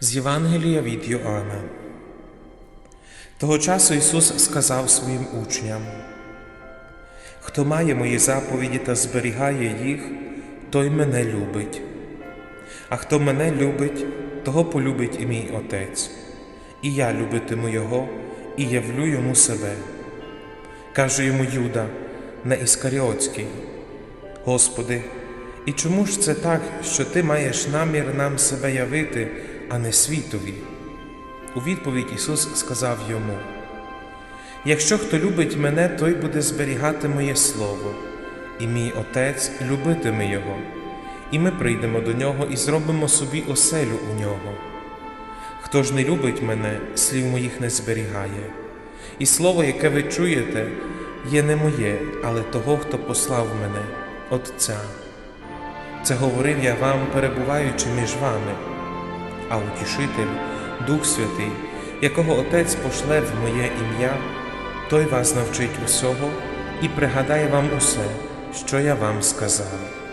З Євангелія від Йоанна. Того часу Ісус сказав своїм учням: Хто має мої заповіді та зберігає їх, той мене любить. А хто мене любить, того полюбить і мій Отець, і я любитиму Його і явлю йому себе. Каже йому Юда, не Іскаріотський. Господи, і чому ж це так, що Ти маєш намір нам себе явити, а не світові? У відповідь Ісус сказав йому: Якщо хто любить мене, той буде зберігати моє Слово, і мій Отець любитиме Його, і ми прийдемо до нього і зробимо собі оселю у нього. Хто ж не любить мене, слів моїх не зберігає, і слово, яке ви чуєте, є не моє, але того, хто послав мене, Отця. Це говорив я вам, перебуваючи між вами, а утішитель, Дух Святий, якого Отець пошле в моє ім'я, той вас навчить усього і пригадає вам усе, що я вам сказав.